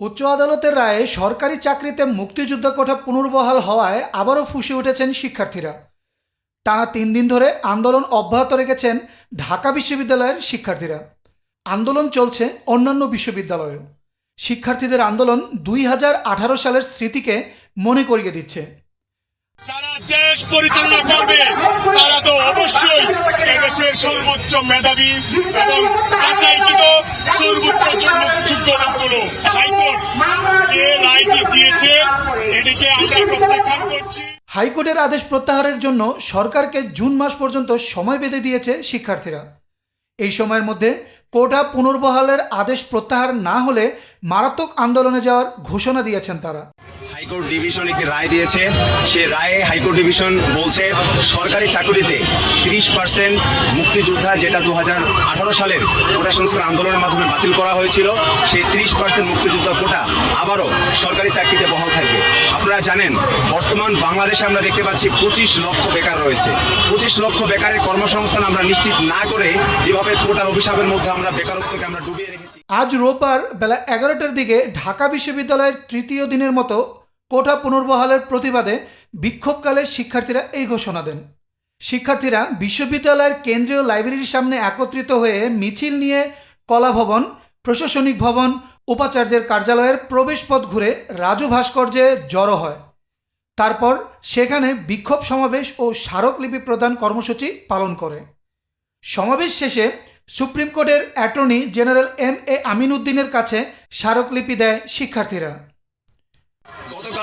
উচ্চ আদালতের রায়ে সরকারি চাকরিতে মুক্তিযুদ্ধ কোঠা পুনর্বহাল হওয়ায় আবারও ফুসে উঠেছেন শিক্ষার্থীরা। টানা তিন দিন ধরে আন্দোলন অব্যাহত রেখেছেন ঢাকা বিশ্ববিদ্যালয়ের শিক্ষার্থীরা। আন্দোলন চলছে অন্যান্য বিশ্ববিদ্যালয়েও। শিক্ষার্থীদের আন্দোলন দুই হাজার আঠারো সালের স্মৃতিকে মনে করিয়ে দিচ্ছে। যারা দেশ পরিচালনা করবে, তারা তো অবশ্যই এদেশের সর্বোচ্চ মেধাবী এবং সর্বোচ্চ যোগ্য লোকগুলো হাইকোর্ট যে রায়টি দিয়েছে এটিকে আমরা প্রত্যাখ্যান করছি হাইকোর্টের আদেশ প্রত্যাহারের জন্য সরকারকে জুন মাস পর্যন্ত সময় বেঁধে দিয়েছে শিক্ষার্থীরা। এই সময়ের মধ্যে কোটা পুনর্বহালের আদেশ প্রত্যাহার না হলে মারাত্মক আন্দোলনে যাওয়ার ঘোষণা দিয়েছেন তারা। হাইকোর্ট ডিভিশন একটি রায় দিয়েছে। সে রায়ে হাইকোর্ট ডিভিশন বলছে, সরকারি চাকরিতে তিরিশ পার্সেন্ট মুক্তিযোদ্ধা যেটা দু হাজার আঠারো সালের কোটা সংস্কার আন্দোলনের মাধ্যমে বাতিল করা হয়েছিল, সেই তিরিশ পার্সেন্ট মুক্তিযোদ্ধা কোটা আবারও সরকারি চাকরিতে বহাল থাকবে। আপনারা জানেন, বর্তমান বাংলাদেশে আমরা দেখতে পাচ্ছি পঁচিশ লক্ষ বেকার রয়েছে। পঁচিশ লক্ষ বেকারের কর্মসংস্থান আমরা নিশ্চিত না করে যেভাবে কোটার অভিশাপের মধ্যে আমরা বেকারত্বকে আমরা ডুবিয়ে রেখেছি। আজ রোববার বেলা এগারোটার দিকে ঢাকা বিশ্ববিদ্যালয়ের তৃতীয় দিনের মতো কোটা পুনর্বহালের প্রতিবাদে বিক্ষোভকালে শিক্ষার্থীরা এই ঘোষণা দেন। শিক্ষার্থীরা বিশ্ববিদ্যালয়ের কেন্দ্রীয় লাইব্রেরির সামনে একত্রিত হয়ে মিছিল নিয়ে কলা ভবন, প্রশাসনিক ভবন, উপাচার্যের কার্যালয়ের প্রবেশপথ ঘুরে রাজু ভাস্কর্যে জড়ো হয়। তারপর সেখানে বিক্ষোভ সমাবেশ ও স্মারকলিপি প্রদান কর্মসূচি পালন করে। সমাবেশ শেষে সুপ্রিম কোর্টের attorney general M A Amin উদ্দিনের কাছে স্মারকলিপি দেয় শিক্ষার্থীরা।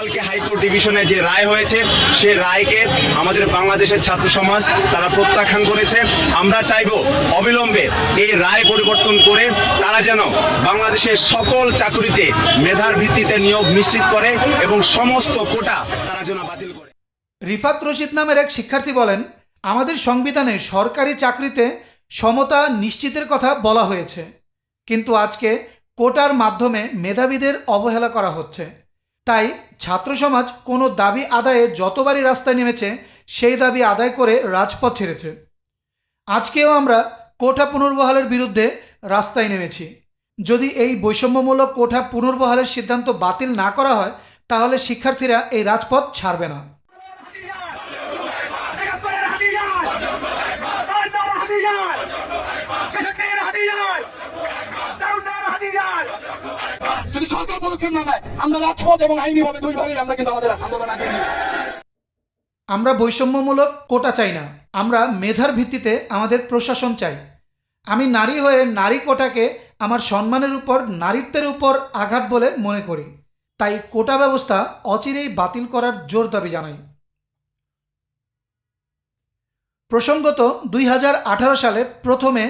গতকালকে হাইকোর্ট ডিভিশনে যে রায় হয়েছে, সে রায়কে আমাদের বাংলাদেশের ছাত্র সমাজ তারা প্রত্যাখ্যান করেছে। আমরা চাইব অবিলম্বে এই রায় পরিবর্তন করে তারা যেন বাংলাদেশের সকল চাকরিতে মেধার ভিত্তিতে নিয়োগ নিশ্চিত করে এবং সমস্ত কোটা তারা যেন বাতিল করে। রিফাত রশিদ নামের এক শিক্ষার্থী বলেন, আমাদের সংবিধানে সরকারি চাকরিতে সমতা নিশ্চিতের কথা বলা হয়েছে। কিন্তু আজকে কোটার মাধ্যমে মেধাবীদের অবহেলা করা হচ্ছে। তাই ছাত্র সমাজ কোনো দাবি আদায়ে যতবারই রাস্তায় নেমেছে, সেই দাবি আদায় করে রাজপথ ছেড়েছে। আজকেও আমরা কোঠা পুনর্বহালের বিরুদ্ধে রাস্তায় নেমেছি। যদি এই বৈষম্যমূলক কোঠা পুনর্বহালের সিদ্ধান্ত বাতিল না করা হয়, তাহলে শিক্ষার্থীরা এই রাজপথ ছাড়বে না। আমরা আমরা বৈষম্যমূলক কোটা চাই না। আমরা মেধার ভিত্তিতে আমাদের প্রশাসন চাই। আমি নারী হয়ে নারী কোটাকে আমার সম্মানের উপর, নারীত্বের উপর আঘাত বলে মনে করি। তাই কোটা ব্যবস্থা অচিরেই বাতিল করার জোর দাবি জানাই। প্রসঙ্গত দুই হাজার আঠারো সালে প্রথমে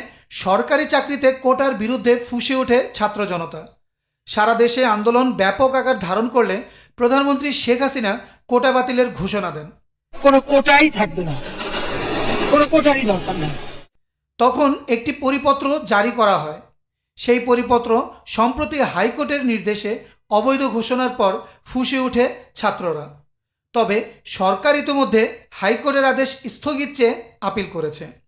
সরকারি চাকরিতে কোটার বিরুদ্ধে ফুঁসে ওঠে ছাত্র জনতা। সারা দেশে আন্দোলন ব্যাপক আকার ধারণ করলে প্রধানমন্ত্রী শেখ হাসিনা কোটা বাতিলের ঘোষণা দেন। কোনো কোটাই থাকবে না। কোনো কোটারই দরকার নেই। তখন একটি পরিপত্র জারি করা হয়। সেই পরিপত্র সম্প্রতি হাইকোর্টের নির্দেশে অবৈধ ঘোষণার পর ফুঁসে ওঠে ছাত্ররা। তবে সরকার ইতোমধ্যে হাইকোর্টের আদেশ স্থগিত চেয়ে আপিল করেছে।